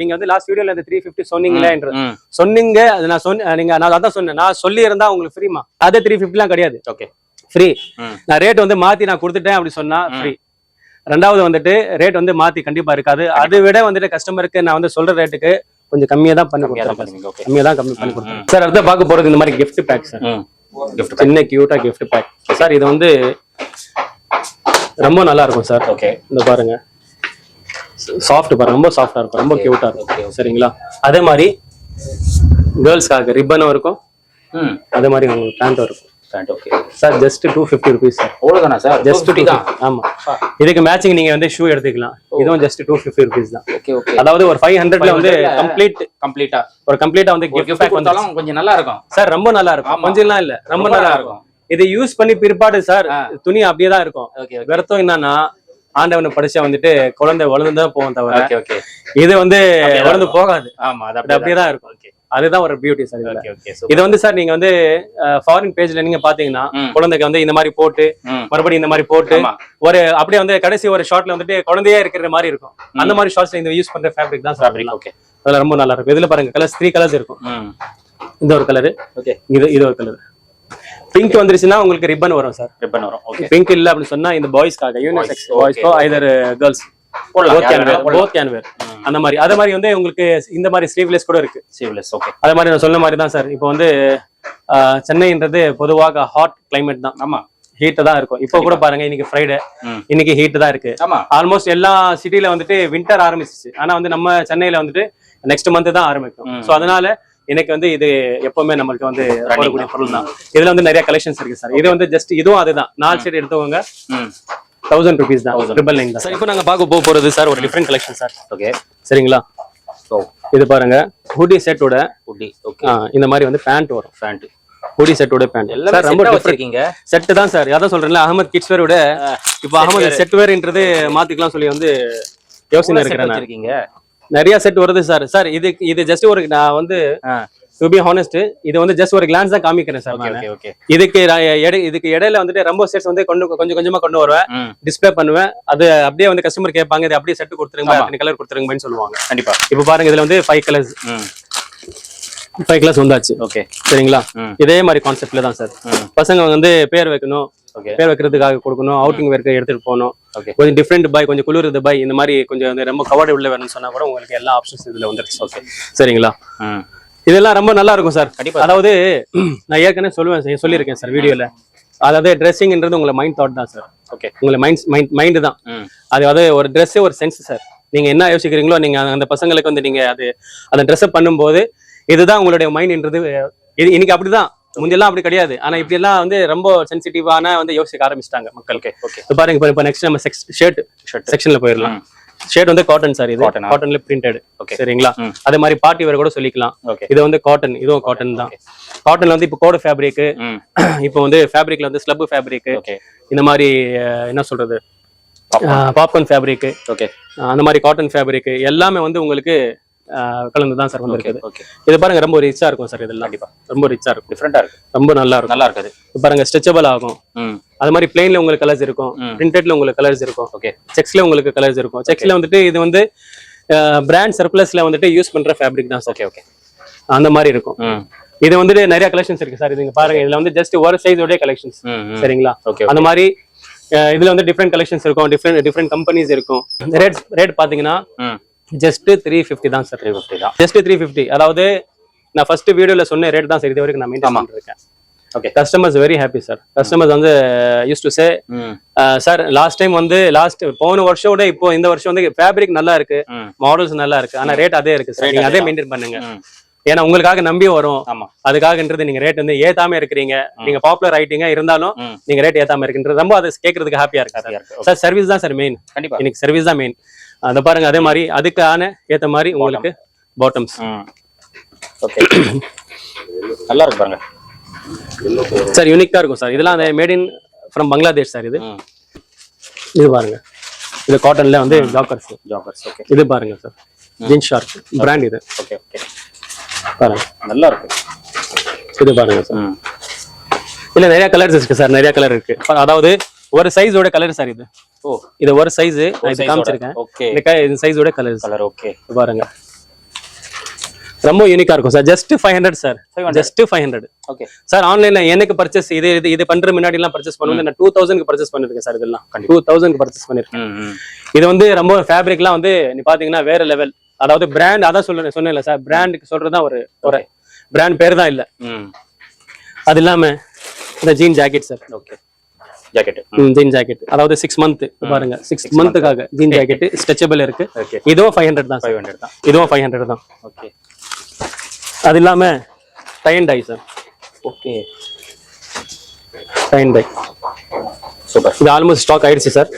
நீங்க வந்து லாஸ்ட் வீடியோல இந்த த்ரீ ஃபிஃப்டி சொன்னீங்களே ம் சொன்னீங்க அது நான் சொன்ன நீங்க நான் அதான் சொன்னேன். நான் சொல்லி இருந்தா உங்களுக்கு ஃப்ரீமா அதே த்ரீ ஃபிஃப்டிலாம் கிடையாது. ஓகே ஃப்ரீ நான் ரேட் வந்து மாத்தி நான் கொடுத்துட்டேன் அப்படி சொன்னா ஃப்ரீ ரெண்டாவது வந்துட்டு ரேட் வந்து மாத்தி கண்டிப்பா இருக்காது. அதை விட வந்துட்டு கஸ்டமருக்கு நான் வந்து சொல்ற ரேட்டுக்கு கொஞ்சம் கம்மியா தான் பண்ணி கொடுத்துருக்கேன். ஓகே கம்மியா தான் கம்மி பண்ணி கொடுத்துருக்கேன். சார் அடுத்த பார்க்க போறது இந்த மாதிரி gift பேக் சார் கிஃப்ட் சின்ன கியூட்டா gift பேக் சார் இது வந்து ரொம்ப நல்லா இருக்கும் சார் ஓகே இந்த பாருங்க. சாஃப்ட் பாருங்க ரொம்ப சாஃப்டா இருக்கும் ரொம்ப கியூட்டா இருக்கும். சரிங்களா? அதே மாதிரி கேர்ள்ஸ்க்காக ரிப்பனும் இருக்கும். அதே மாதிரி உங்களுக்கு பேண்ட்டும் இருக்கும். Pant okay sir just two fifty rupees sir அவ்வளவுதானா சார் ஜஸ்ட் ஜஸ்ட் தான்? ஆமா. இதுக்கு மேட்சிங் நீங்க வந்து ஷூ எடுத்துக்கலாம். இதுவும் ஜஸ்ட் டூ ஃபிஃப்டி ருபீஸ் தான். ஓகே ஓகே அதாவது ஒரு ஃபைவ் ஹண்ட்ரட்ல வந்து கம்ப்ளீட் கம்ப்ளீட்டா ஒரு கம்ப்ளீட்டா வந்து கொஞ்சம் நல்லா இருக்கும் சார் ரொம்ப நல்லா இருக்கும். கொஞ்சம்லாம் இல்ல. ரொம்ப நல்லா இருக்கும் இது யூஸ் பண்ணி பிற்பாடு சார் துணி அப்படியே தான் இருக்கும். விரத்தம் என்னன்னா ஆண்டவனை படிச்சா வந்துட்டு குழந்தை வளர்ந்து தான் போகும் தவிர இது வந்து வளர்ந்து போகாது. ஆமா அது அப்படியே தான் இருக்கும். ஓகே அதுதான் ஒரு பியூட்டி சார் இது வந்து சார் நீங்க வந்து ஃபாரின் பேஜ்ல நீங்க பாத்தீங்கன்னா. குழந்தைக்கு வந்து இந்த மாதிரி போட்டு மறுபடியும் இந்த மாதிரி போட்டு ஒரு அப்படியே வந்து கடைசி ஒரு ஷார்ட்ல வந்துட்டு குழந்தையே இருக்கிற மாதிரி இருக்கும். அந்த மாதிரி ஷார்ட்ஸ்ல இந்த யூஸ் பண்ற ஃபேப்ரிக் தான் சார் ஓகே அதுல ரொம்ப நல்லா இருக்கும். இதுல பாருங்க கலர்ஸ் த்ரீ கலர்ஸ் இருக்கும். இந்த ஒரு கலர் ஓகே இது இது ஒரு கலர் பிங்க் வந்துருச்சுன்னா உங்களுக்கு ரிப்பன் வரும் சார் ரிப்பன் வரும் ஓகே பிங்க் இல்ல அப்படின்னு சொன்னா இந்த பாய்ஸ்க்காக யூனிசெக்ஸ் பாய்ஸ்க்கோ ஐதர் கேர்ள்ஸ் போடலாம் போத் கேன் வேர் அந்த மாதிரி. அதே மாதிரி வந்து உங்களுக்கு இந்த மாதிரி ஸ்லீவ்லெஸ் கூட இருக்கு. சீவ்லெஸ் ஓகே அதே மாதிரி நான் சொன்ன மாதிரி தான் சார். இப்போ வந்து சென்னைன்றது பொதுவாக ஹாட் கிளைமேட் தான். ஆமா. ஹீட் தான் இருக்கும். இப்போ கூட பாருங்க இன்னைக்கு ஃப்ரைடே இன்னைக்கு ஹீட் தான் இருக்கு. ஆமா. ஆல்மோஸ்ட் எல்லா சிட்டில வந்துட்டு வின்டர் ஆரம்பிச்சிச்சு. ஆனா வந்து நம்ம சென்னையில வந்துட்டு நெக்ஸ்ட் மந்த் தான் ஆரம்பிக்கும். சோ அதனால எனக்கு வந்து இது எப்பவுமே நம்மளுக்கு வந்து பொருள் தான். இதுல வந்து நிறைய கலெக்ஷன்ஸ் இருக்கு சார். இது வந்து ஜஸ்ட் இதுவும் அதுதான். நாலு சைடு எடுத்தவங்க ம். தௌசண்ட் ருபீஸ் தான். ட்ரிபிள் நைன் தான். சார் இப்போ நாங்க பார்க்க போக போறது சார் ஒரு டிஃப்ரெண்ட் கலெக்ஷன் சார் ஓகே சரிங்களா? இது பாருங்க ஹூடி செட்டோட குட்டி ஓகே இந்த மாதிரி வந்து பேண்ட் வரும். ஃபேண்ட் ஹூடி செட்டோட பேண்ட் எல்லாமே ரொம்ப வச்சிருக்கீங்க. செட்டு தான் சார் அதான் சொல்றேன்ல அகமத் கிட்ஸ் வேரோட இப்போ அகமது செட் வேர்ன்றது மாத்திக்கலாம் சொல்லி வந்து யோசனை செட் இருக்கிறேன் நிறைய செட் வருது சார் சார் இது இது ஜஸ்ட் ஒரு நான் வந்து டு பி ஹானஸ்ட் இது வந்து ஜஸ்ட் ஒரு கிளான்ஸ் தான் காமிக்கிறேன் சார் ஓகே இதுக்கு இதுக்கு இடையில வந்துட்டு ரொம்ப செட்ஸ் வந்து கொண்டு கொஞ்சம் கொஞ்சமா கொண்டு வருவேன். டிஸ்ப்ளே பண்ணுவேன். அது அப்படியே வந்து கஸ்டமர் கேட்பாங்க இது அப்படியே செட் கொடுத்துருங்க கலர் கொடுத்துருங்கன்னு சொல்லுவாங்க. கண்டிப்பா. இப்போ பாருங்க இதுல வந்து ஃபைவ் கலர்ஸ் ஃபைவ் கலர்ஸ் வந்தாச்சு. ஓகே சரிங்களா? இதே மாதிரி கான்செப்ட்ல தான் சார் பசங்க வந்து பேர் வைக்கணும். ஓகே பேர் வைக்கிறதுக்காக கொடுக்கணும். அவுட்டிங் வேர்க்கு எடுத்துட்டு போகணும். ஓகே கொஞ்சம் டிஃப்ரெண்ட் பாய் கொஞ்சம் குளிர்றது பாய் இந்த மாதிரி கொஞ்சம் ரொம்ப கவர்டு உள்ள வேணும்னு சொன்னா கூட உங்களுக்கு எல்லா ஆப்ஷன்ஸ் இதுல வந்துருச்சு. ஓகே சரிங்களா? இதெல்லாம் ரொம்ப நல்லா இருக்கும் சார். கண்டிப்பா. அதாவது நான் ஏற்கனவே சொல்லுவேன் சொல்லியிருக்கேன் சார் வீடியோல. அதாவது ட்ரெஸ்ஸிங்ன்றது உங்களை மைண்ட் தாட் தான் சார். ஓகே உங்களை மைண்ட் மைண்ட் மைண்டு தான். ம். அது வந்து ஒரு ட்ரெஸ்ஸே ஒரு சென்ஸ் சார். நீங்க என்ன யோசிக்கிறீங்களோ நீங்க அந்த பசங்களுக்கு வந்து நீங்க அது அந்த ட்ரெஸ்ஸை பண்ணும்போது இதுதான் உங்களுடைய மைண்ட்ன்றது இது இன்னைக்கு அப்படிதான். முன்னெல்லாம் அப்படி கிடையாது. ஆனா இப்படி எல்லாம் வந்து ரொம்ப சென்சிட்டிவான வந்து யோசிக்க ஆரம்பிச்சிட்டாங்க மக்கள். ஓகே பாருங்க இப்போ நெக்ஸ்ட் நம்ம ஷர்ட் ஷர்ட் செக்ஷன்ல போயிடலாம். ஷர்ட் வந்து காட்டன் சார் இது? காட்டன்ல பிரிண்டட் Okay. சரிங்களா. அதே மாதிரி பார்ட்டி வேர் கூட சொல்லிக்கலாம். ஓகே இது வந்து காட்டன் இதுவும் காட்டன் தான். காட்டன்ல வந்து இப்போ கோடு ஃபேப்ரிக் இப்போ வந்து ஃபேப்ரிக்ல வந்து ஸ்லப் ஃபேப்ரிக் ஓகே இந்த மாதிரி என்ன சொல்றது? பாப்கார்ன் ஃபேப்ரிக் ஓகே அந்த மாதிரி காட்டன் ஃபேப்ரிக் எல்லாமே வந்து உங்களுக்கு கலந்து தான் சார் ஓகே வந்திருக்குது. ஓகே இது பாருங்க ரொம்ப ரிச்சா இருக்கும் சார் இதெல்லாம். கண்டிப்பா. ரொம்ப ரிச்சா இருக்கும். டிஃப்ரெண்டா இருக்கு. ரொம்ப நல்லா இருக்கும். நல்லா இருக்குது. பாருங்க ஸ்ட்ரெச்சபிள் ஆகும். அது மாதிரி பிளெயின்ல உங்களுக்கு கலர்ஸ் இருக்கும். பிரிண்டட்ல உங்களுக்கு கலர்ஸ் இருக்கும். ஓகே செக்ஸ்ல உங்களுக்கு கலர்ஸ் இருக்கும். செக்ஸ்ல வந்துட்டு இது வந்து பிராண்ட் சர்ப்ளஸ்ல வந்துட்டு யூஸ் பண்ற ஃபேப்ரிக் தான் சார் ஓகே ஓகே அந்த மாதிரி இருக்கும். இது வந்துட்டு நிறைய கலெக்ஷன்ஸ் இருக்கு சார் இது இங்க பாருங்க. இதுல வந்து ஜஸ்ட் ஒரு சைஸோட கலெக்ஷன்ஸ். சரிங்களா? ஓகே அந்த மாதிரி இதுல வந்து டிஃப்ரெண்ட் கலெக்ஷன்ஸ் இருக்கும். டிஃப்ரெண்ட் டிஃப்ரெண்ட் கம்பெனிஸ் இருக்கும். ரேட் ரேட் பாத்தீங்கன்னா ஜஸ்ட் த்ரீ ஃபிஃப்டி தான் சார் த்ரீ ஃபிஃப்டி தான். ஜஸ்ட் த்ரீ ஃபிஃப்டி அதாவது நான் ஃபர்ஸ்ட் வீடியோல சொன்ன ரேட் தான் சார் இது வரைக்கும் நான் மெயின்டைன் பண்ணிருக்கேன் okay customers very happy sir customers வந்து use to say sir last time வந்து லாஸ்ட் போன வருஷம் விட இப்போ இந்த வருஷம் வந்து ஃபேப்ரிக் நல்லா இருக்கு மாடல்ஸ் நல்லா இருக்கு. ஆனா ரேட் அதே இருக்கு சார் நீங்க அதே மெயின்டைன் பண்ணுங்க. ஏன்னா உங்களுக்காக நம்பி வரும். அதுக்காகன்றது நீங்க ரேட் வந்து ஏத்தாம இருக்கிறீங்க. நீங்க பாப்புலர் ஆயிட்டீங்க இருந்தாலும் நீங்க ரேட் ஏத்தாம இருக்குன்றது ரொம்ப அது கேட்கறதுக்கு ஹாப்பியா இருக்கு சார் சர்வீஸ் தான் சார் மெயின் கண்டிப்பா. இன்னைக்கு சர்வீஸ் தான் மெயின் அதை பாருங்க அதே மாதிரி அதுக்கான ஏத்த மாதிரி உங்களுக்கு பாட்டம்ஸ் ஓகே நல்லா இருக்கு பாருங்க. சார் யூனிக்கா இருக்கும் சார். இதெல்லாம் அந்த made in from Bangladesh sir இது. இது பாருங்க. இது காட்டன்ல வந்து ஜாக்கர்ஸ் ஜாக்கர்ஸ் ஓகே இது பாருங்க சார். ஜீன்ஸ் ஷார்ட் பிராண்ட் இது. ஓகே ஓகே பாருங்க. நல்லா இருக்கு. இது பாருங்க சார். இல்ல நிறைய கலர்ஸ் இருக்கு சார். நிறைய கலர் இருக்கு. அதாவது ஒரு சைஸோட கலர் சார் இது. ஓ. இது ஒரு சைஸ் நான் இது காமிச்சிருக்கேன். ஓகே இந்த சைஸோட கலர்ஸ் கலர் ஓகே பாருங்க. ரொம்ப யூனிக்கா இருக்கும் sir just five hundred sir 500. Just five hundred okay sir ஆன்லைன்ல எனக்கு பர்ச்சேஸ் இது இது இது பண்ற முன்னாடி எல்லாம் பர்ச்சேஸ் பண்ணும்போது நான் டூ தௌசண்ட்க்கு பர்ச்சேஸ் பண்ணிருக்கேன் சார் இதெல்லாம். டூ தௌசண்ட்க்கு பர்ச்சேஸ் பண்ணிருக்கேன். இது வந்து ரொம்ப ஃபேப்ரிக்லாம் வந்து நீ பாத்தீங்கன்னா வேற லெவல் அதாவது பிராண்ட் அதான் சொல்றேன் சொன்னேன்ல சார் பிராண்டுக்கு சொல்றதுதான் ஒரு ஒரு பிராண்ட் பேர் தான் இல்ல. அது இல்லாம இந்த jean jacket sir okay jacket jean jacket அதாவது சிக்ஸ் மந்த் பாருங்க. சிக்ஸ் மந்த்துக்காக ஜீன் ஜாக்கெட் ஸ்ட்ரெச்சபிள் இருக்கு. இதுவும் ஃபைவ் ஹண்ட்ரட் தான் ஃபைவ் ஹண்ட்ரட் தான். இதுவும் ஃபைவ் ஹண்ட்ரட் தான். ஓகே அது இல்லாம tie and dye sir okay tie and dye super இது ஆல்மோஸ்ட் ஸ்டாக் ஆயிடுச்சு சார்.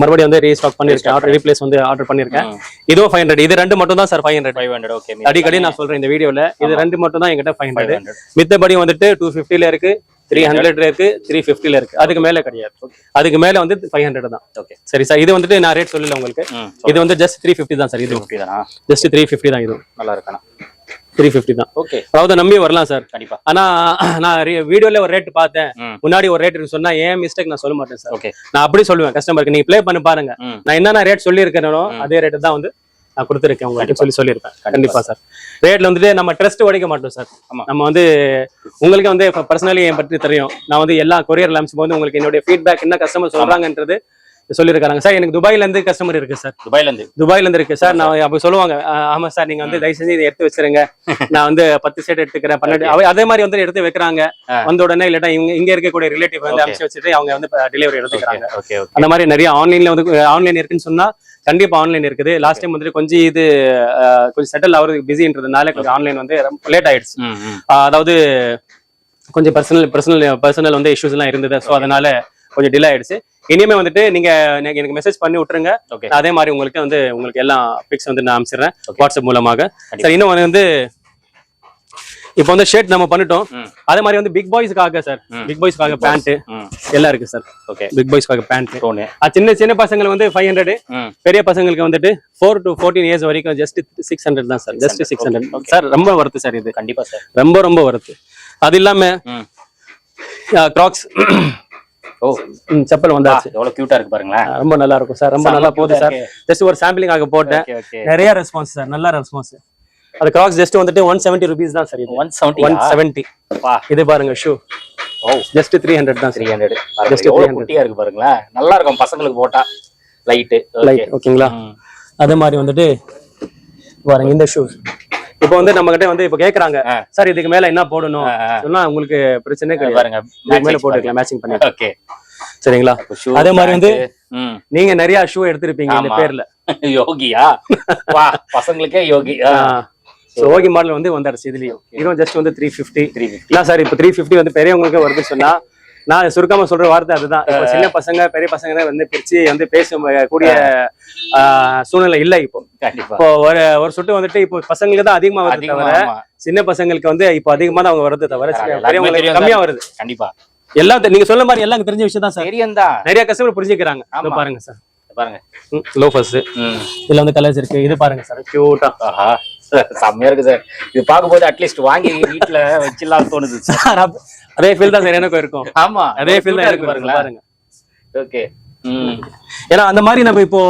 மறுபடியும் வந்து ரீஸ்டாக் பண்ணிருக்கேன் ஆர்டர் ரீப்ளேஸ் வந்து ஆர்டர் பண்ணிருக்கேன் இதுவும் ஃபைவ் ஹண்ட்ரட் இது ரெண்டு மட்டும் தான் sir five hundred five hundred okay அடிக்கடி நான் சொல்றேன் இந்த வீடியோல. இது ரெண்டு மட்டும் தான் என்கிட்ட ஃபைவ் ஹண்ட்ரட் மித்தபடி வந்துட்டு டூ ஃபிஃப்டில இருக்கு த்ரீ ஹண்ட்ரட்ல இருக்கு த்ரீ ஃபிஃப்டில இருக்கு. அதுக்கு மேல கிடையாது. அதுக்கு மேல வந்து ஃபைவ் ஹண்ட்ரட் தான். ஓகே சரி சார் இது வந்துட்டு நான் ரேட் சொல்லல உங்களுக்கு. இது வந்து ஜஸ்ட் த்ரீ ஃபிஃப்டி தான் சார் இது ஃபிஃப்டி தானா? ஜஸ்ட் த்ரீ ஃபிஃப்டி தான் இது. நல்லா இருக்கணும். த்ரீ ஃபிஃப்டி தான். ஓகே அதாவது நம்பி வரலாம் சார் கண்டிப்பா. ஆனா நான் வீடியோல ஒரு ரேட் பார்த்தேன். முன்னாடி ஒரு ரேட் சொன்னா ஏன் மிஸ்டேக் நான் சொல்ல மாட்டேன் சார் ஓகே நான் அப்படி சொல்லுவேன் கஸ்டமருக்கு நீங்க ப்ளே பண்ணி பாருங்க. நான் என்னென்ன ரேட் சொல்லியிருக்கேனோ அதே ரேட்டு தான் வந்து நான் கொடுத்துருக்கேன் உங்களுக்கு சொல்லி சொல்லியிருப்பேன். கண்டிப்பா. சார் ரேட்ல வந்துட்டு நம்ம ட்ரஸ்ட் உடைக்க மாட்டோம் சார். நம்ம வந்து உங்களுக்கு வந்து பர்சனலி என் பற்றி தெரியும். நான் வந்து எல்லா கொரியர் அனுப்பிச்சும் போது உங்களுக்கு என்னுடைய ஃபீட்பேக் என்ன கஸ்டமர் சொல்றாங்கன்றது சொல்லியிருக்காங்க சார் எனக்கு துபாயில இருந்து கஸ்டமர் இருக்கு சார். துபாயில இருந்து துபாயில இருந்து இருக்கு சார். நான் அப்படி சொல்லுவாங்க. "ஆஹ் ஆமா சார் நீங்க வந்து தயவு செஞ்சு இதை எடுத்து வச்சிருங்க. நான் வந்து பத்து செட் எடுத்துக்கிறேன். பன்னெண்டு அதே மாதிரி வந்து எடுத்து வைக்கிறாங்க. வந்த உடனே இல்லாட்டா இங்க இங்க இருக்கக்கூடிய ரிலேட்டிவ் வந்து. அனுப்பிச்சு வச்சுட்டு அவங்க வந்து டெலிவரி எடுத்துக்கிறாங்க. அந்த மாதிரி நிறைய ஆன்லைன்ல வந்து ஆன்லைன் இருக்குன்னு சொன்னா கண்டிப்பா ஆன்லைன் இருக்குது. லாஸ்ட் டைம் வந்துட்டு கொஞ்சம் இது கொஞ்சம் செட்டில் ஆகுறதுக்கு பிஸின்றதுனால கொஞ்சம் ஆன்லைன் வந்து ரொம்ப லேட் ஆயிடுச்சு. அதாவது கொஞ்சம் பர்சனல் பர்சனல் பர்சனல் வந்து இஷ்யூஸ் எல்லாம் இருந்தது. ஸோ அதனால கொஞ்சம் டிலே ஆயிடுச்சு. இனிமே வந்துட்டு நீங்க எனக்கு மெசேஜ் பண்ணி விட்டுருங்க. அதே மாதிரி உங்களுக்கு வந்து உங்களுக்கு எல்லா பிக்ஸ் வந்து நான் அனுப்பிச்சிடுறேன். வாட்ஸ்அப் மூலமாக. சார் இன்னும் வந்து இப்போ வந்து ஷர்ட் நம்ம பண்ணிட்டோம். அதே மாதிரி வந்து பிக் பாய்ஸ்க்காக சார். பிக் பாய்ஸ்க்காக பேண்ட் எல்லாம் இருக்கு சார் ஓகே பிக் பாய்ஸ்க்காக பேண்ட் டோனு சின்ன சின்ன பசங்களுக்கு வந்து ஃபைவ் ஹண்ட்ரட் பெரிய பசங்களுக்கு வந்துட்டு ஃபோர் டு ஃபோர்டீன் இயர்ஸ் வரைக்கும் ஜஸ்ட் சிக்ஸ் ஹண்ட்ரட் தான் sir just six hundred. Sir ரொம்ப வருது சார் இது. கண்டிப்பா சார் ரொம்ப ரொம்ப வருது அது இல்லாம கிராக்ஸ் ஓ செப்பல் வந்தாச்சு. எவ்வளவு கியூட்டா இருக்கு பாருங்களேன். ரொம்ப நல்லா இருக்கும் சார் ரொம்ப நல்லா போகுது சார். ஜஸ்ட் ஒரு சாம்பிளிங் ஆக போட்டேன். நிறைய ரெஸ்பான்ஸ் சார் நல்ல ரெஸ்பான்ஸ் அது கிராக்ஸ் ஜஸ்ட் வந்துட்டு ஒன் செவன்ட்டி ருபீஸ் தான் சார் இது. ஒன் செவன்டி ஒன் செவன்ட்டி இது பாருங்க ஷூ ஜஸ்ட் த்ரீ ஹண்ட்ரட் தான் த்ரீ ஹண்ட்ரட் 300. குட்டியா இருக்கு பாருங்களேன். நல்லா இருக்கும் பசங்களுக்கு போட்டா. லைட்டு லைட் ஓகேங்களா அதே மாதிரி வந்துட்டு பாருங்க இந்த ஷூ இப்போ வந்து நம்ம கிட்ட வந்து இப்போ கேக்குறாங்க. சார் இதுக்கு மேல என்ன போடணும். சொன்னா உங்களுக்கு பிரச்சனை கிடையாது. மேல போட்டுக்கலாம் மேட்சிங் பண்ணி ஓகே. சரிங்களா? அதே மாதிரி வந்து நீங்க நிறைய ஷூ எடுத்திருப்பீங்க இந்த. பேர்ல. யோகியா? வா பசங்களுக்கே யோகி. ஸோ ஓகி மாடல் வந்து வந்துருச்சு இதுலயும். இதுவும் ஜஸ்ட் வந்து த்ரீ ஃபிஃப்டி த்ரீ இல்ல சார் இப்போ த்ரீ ஃபிஃப்டி வந்து பெரியவங்களுக்கு வருது சொன்னா நான் சுருக்கமா சொல்ற வார்த்தை அதுதான். சின்ன பசங்க பெரிய பசங்க வந்து பிரிச்சு வந்து பேச கூடிய சூழ்நிலை இல்ல இப்போ. இப்போ ஒரு ஒரு சுட்டு வந்துட்டு இப்போ பசங்களுக்கு தான் அதிகமா வருது தவிர. சின்ன பசங்களுக்கு வந்து இப்போ அதிகமா தான் அவங்க வருது தவிர பெரியவங்களுக்கு கம்மியா வருது. கண்டிப்பா. எல்லாம் நீங்க சொல்ல மாதிரி எல்லாம் தெரிஞ்ச விஷயம் தான் சார். நிறைய கஸ்டமர் புரிஞ்சுக்கிறாங்க. பாருங்க சார். பாருங்க. லோஃபர்ஸ் ம். இதுல வந்து கலர்ஸ் இருக்கு. இது பாருங்க சார். கியூட்டா செம்மையா இருக்கு சார். இது பார்க்கும்போது அட்லீஸ்ட் வாங்கி வீட்டுல வச்சிடலாம் தோணுது sir. அதே ஃபீல் தான் சார் எனக்கும் இருக்கும். ஆமா. அதே ஃபீல் தான் இருக்கு எனக்கு இருக்கும் பாருங்களேன். பாருங்க. ஓகே ஏன்னா அந்த மாதிரி நம்ம இப்போ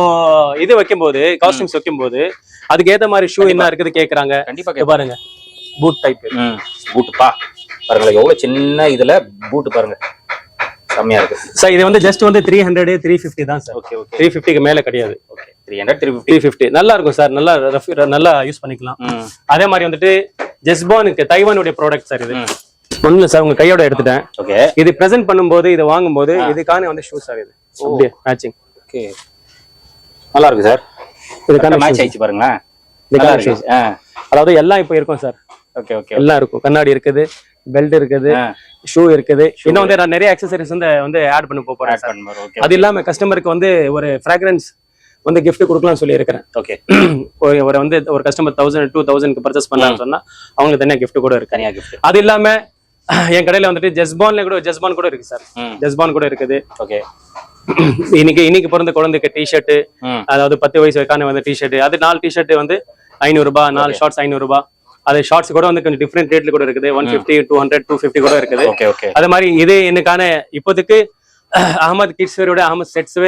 இது வைக்கும்போது காஸ்டியூம்ஸ் வைக்கும்போது அதுக்கு ஏத்த மாதிரி ஷூ என்ன இருக்குது கேக்குறாங்க? கண்டிப்பா பாருங்க. பூட் டைப் பூட்டுப்பா பாருங்களேன் எவ்வளவு சின்ன இதுல பூட்டு பாருங்க. செம்மையா இருக்கு. சார் இது வந்து ஜஸ்ட் வந்து த்ரீ ஹண்ட்ரட் த்ரீ ஃபிஃப்டி தான் சார் ஓகே ஓகே த்ரீ ஃபிஃப்டிக்கு மேல கிடையாது. Okay three hundred three three fifty நல்லா இருக்கும் சார் நல்லா நல்லா யூஸ் பண்ணிக்கலாம். அதே மாதிரி வந்துட்டு ஜெஸ்பானுக்கு தைவானுடைய ப்ராடக்ட் சார் இது. ம். ஒண்ணுல சார் உங்க கையோட எடுத்துட்டேன். ஓகே இது பிரசன்ட் பண்ணும்போது இதை வாங்கும்போது இதுக்கான வந்து ஷூ சார் இது. அப்படியே மேட்சிங் ஓகே நல்லா இருக்கு சார் இதுக்கான மேட்ச் ஆயிடுச்சு பாருங்களேன். இதுக்கான ஆ அதாவது எல்லாம் இப்போ இருக்கும் சார் ஓகே ஓகே எல்லாம் இருக்கும். கண்ணாடி இருக்குது. பெல்ட் இருக்குது ஷூ இருக்குது. இன்னும் வந்து நான் நிறைய அக்சசரிஸ் வந்து வந்து ஆட் பண்ண போறேன் அது இல்லாம கஸ்டமருக்கு வந்து ஒரு ஃப்ராக்ரன்ஸ் வந்து gift கொடுக்கலாம்னு சொல்லி இருக்கிறேன் ஓகே ஒரு வந்து ஒரு கஸ்டமர் தௌசண்ட் டூ தௌசண்ட்க்கு பர்ச்சேஸ் பண்ணான்னு சொன்னா அவங்களுக்கு தனியா gift கூட இருக்கு. தனியா கிஃப்ட் அது இல்லாம என் கடையில வந்துட்டு ஜஸ்பான்ல கூட ஜஸ்பான் கூட இருக்கு சார். ஜஸ்பான் கூட இருக்குது. ஓகே இன்னைக்கு இன்னைக்கு பிறந்த குழந்தைக்கு டிஷர்ட் அதாவது பத்து வயசு வரைக்கான வந்து டிஷர்ட் அது நாலு டிஷர்ட் வந்து ஐநூறு ரூபாய் நாலு ஷார்ட்ஸ் ஐநூறு ரூபாய். அது ஷார்ட்ஸ் கூட வந்து கொஞ்சம் டிஃப்ரெண்ட் ரேட்ல கூட இருக்குது. One fifty two hundred two fifty கூட இருக்குது. ஓகே ஓகே அது மாதிரி இது எனக்கான இப்போதைக்கு அகமது கிட்ஸ் வேரோட அகமது செட்ஸ்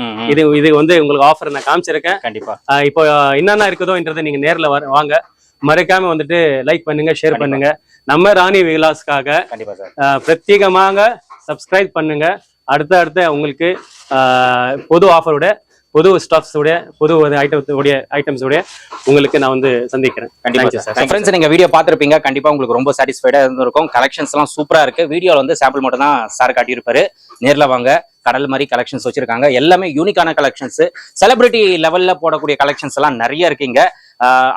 ம். இது இது வந்து உங்களுக்கு ஆஃபர் நான் காமிச்சிருக்கேன். கண்டிப்பா. இப்போ என்னென்ன இருக்குதோன்றதை நீங்க நேர்ல வர வாங்க. மறக்காம வந்துட்டு லைக் பண்ணுங்க ஷேர் பண்ணுங்க. நம்ம ராணி விலாஸ்க்காக கண்டிப்பா சார். ஆஹ் பிரத்யேகமாக சப்ஸ்கிரைப் பண்ணுங்க. அடுத்த அடுத்த உங்களுக்கு பொது ஆஃபரோட புது ஸ்டாக்ஸ் உடைய புது ஐட்டம்ஸ் உடைய ஐட்டம்ஸ் உடைய உங்களுக்கு நான் வந்து சந்திக்கிறேன். கண்டிப்பா Thank you, sir. Sir friends நீங்க வீடியோ பார்த்திருப்பீங்க. கண்டிப்பா உங்களுக்கு ரொம்ப சாட்டிஸ்ஃபைடா இருந்திருக்கும். கலெக்ஷன்ஸ் எல்லாம் சூப்பரா இருக்கு. வீடியோல வந்து சாம்பிள் மட்டும் தான் சார் காட்டியிருப்பாரு. நேர்ல வாங்க. கடல் மாதிரி கலெக்ஷன்ஸ் வச்சிருக்காங்க. எல்லாமே யூனிக்கான கலெக்ஷன்ஸ் செலிபிரிட்டி லெவல்ல போடக்கூடிய கலெக்ஷன்ஸ் எல்லாம் நிறைய இருக்குங்க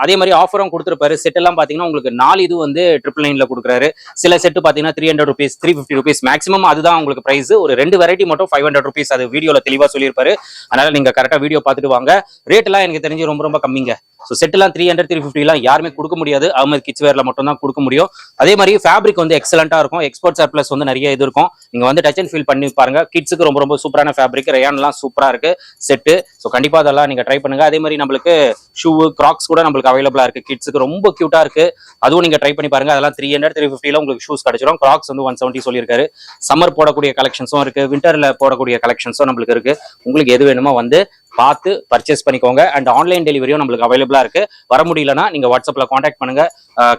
அதே மாதிரி ஆஃபரும் கொடுத்துருப்பாரு. செட் எல்லாம் பாத்தீங்கன்னா உங்களுக்கு நாலு இது வந்து ட்ரிபிள் நைன்ல கொடுக்குறாரு. சில செட்டு பாத்தீங்கன்னா three hundred rupees three fifty rupees maximum அதுதான் உங்களுக்கு பிரைஸ் ஒரு ரெண்டு வெரைட்டி மட்டும் ஃபைவ் ஹண்ட்ரட் ருபீஸ் அது வீடியோல தெளிவா சொல்லியிருப்பாரு. அதனால நீங்க கரெக்டா வீடியோ பார்த்துட்டு வாங்க. ரேட் எல்லாம் எனக்கு தெரிஞ்சு ரொம்ப ரொம்ப கம்மிங்க. ஸோ செட்டெல்லாம் த்ரீ ஹண்ட்ரட் த்ரீ ஃபிஃப்டிலாம் யாருமே கொடுக்க முடியாது. அகமது கிட்ஸ் வேர்ல மட்டும் தான் கொடுக்க முடியும். அதே மாதிரி ஃபேப்ரிக் வந்து எக்ஸலண்டா இருக்கும். எக்ஸ்போர்ட் சர்ப்ளஸ் வந்து நிறைய இது இருக்கும். நீங்க வந்து டச் அண்ட் ஃபீல் பண்ணி பாருங்க. கிட்ஸுக்கு ரொம்ப ரொம்ப சூப்பரான ஃபேப்ரிக் ரயான்லாம் சூப்பரா இருக்கு. செட்டு ஸோ கண்டிப்பா அதெல்லாம் நீங்க ட்ரை பண்ணுங்க. அதே மாதிரி நம்மளுக்கு ஷூ கிராக்ஸ் கூட நம்மளுக்கு அவைலபிளா இருக்கு. கிட்ஸுக்கு ரொம்ப கியூட்டா இருக்கு. அதுவும் நீங்க ட்ரை பண்ணி பாருங்க. அதெல்லாம் த்ரீ ஹண்ட்ரட் த்ரீ ஃபிஃப்டில உங்களுக்கு ஷூஸ் கிடைச்சிடும் கிராக்ஸ் வந்து ஒன் செவன்ட்டி சொல்லியிருக்காரு. சம்மர் போடக்கூடிய கலெக்ஷன்ஸும் இருக்கு. விண்டர்ல போடக்கூடிய கலெக்ஷன்ஸும் நம்மளுக்கு இருக்கு. உங்களுக்கு எது வேணுமோ வந்து பார்த்து பர்ச்சேஸ் பண்ணிக்கோங்க. அண்ட் ஆன்லைன் டெலிவரியும் நம்மளுக்கு அவைலபிளா இருக்கு. வர முடியலன்னா நீங்க வாட்ஸ்அப்ல காண்டாக்ட் பண்ணுங்க.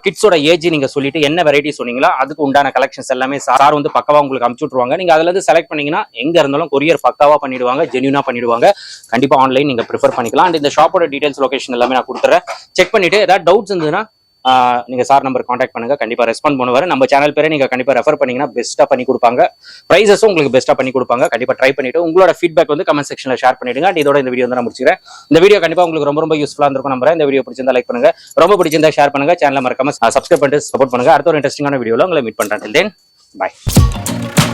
கிட்ஸோட ஏஜ் நீங்க சொல்லிட்டு என்ன வெரைட்டி சொன்னீங்களோ அதுக்கு உண்டான கலெக்ஷன்ஸ் எல்லாமே சார் வந்து பக்கவா உங்களுக்கு அமுச்சு விட்ருவாங்க நீங்க அதுல இருந்து செலக்ட் பண்ணீங்கன்னா எங்க இருந்தாலும் கொரியர் பக்காவா பண்ணிடுவாங்க ஜென்யூனா பண்ணிடுவாங்க. கண்டிப்பா ஆன்லைன் நீங்க ப்ரிஃபர் பண்ணிக்கலாம். அண்ட் இந்த ஷாப்போட டீடைல்ஸ் லொகேஷன் எல்லாமே நான் கொடுத்துறேன். செக் பண்ணிட்டு ஏதாவது டவுட்ஸ் இருந்ததுன்னா நீங்கள் நீங்க சார் நம்பர் காண்டாக்ட் பண்ணுங்க. கண்டிப்பா ரெஸ்பாண்ட் பண்ணுவாரு. நம்ம சேனல் பேரை நீங்க கண்டிப்பா ரெஃபர் பண்ணீங்கன்னா பெஸ்ட்டாக பண்ணி கொடுப்பாங்க. ப்ரைஸஸும் உங்களுக்கு பெஸ்ட்டாக பண்ணி கொடுப்பாங்க. கண்டிப்பா ட்ரை பண்ணிட்டு உங்களோட ஃபீட்பேக் வந்து கமெண்ட் செக்ஷன்ல ஷேர் பண்ணிடுங்க. அண்ட் இதோட இந்த வீடியோ வந்து நான் முடிச்சுக்கிறேன். இந்த வீடியோ கண்டிப்பா உங்களுக்கு ரொம்ப ரொம்ப யூஸ்ஃபுல்லா இருந்திருக்கும் நம்புறேன். இந்த வீடியோ பிடிச்சிருந்தா லைக் பண்ணுங்க. ரொம்ப பிடிச்சிருந்தா ஷேர் பண்ணுங்க. சேனலை மறக்காம சப்ஸ்கிரைப் பண்ணிட்டு சப்போர்ட் பண்ணுங்க. அடுத்த ஒரு இன்ட்ரெஸ்டிங்கான வீடியோல உங்களை மீட் பண்றேன். தென் பாய்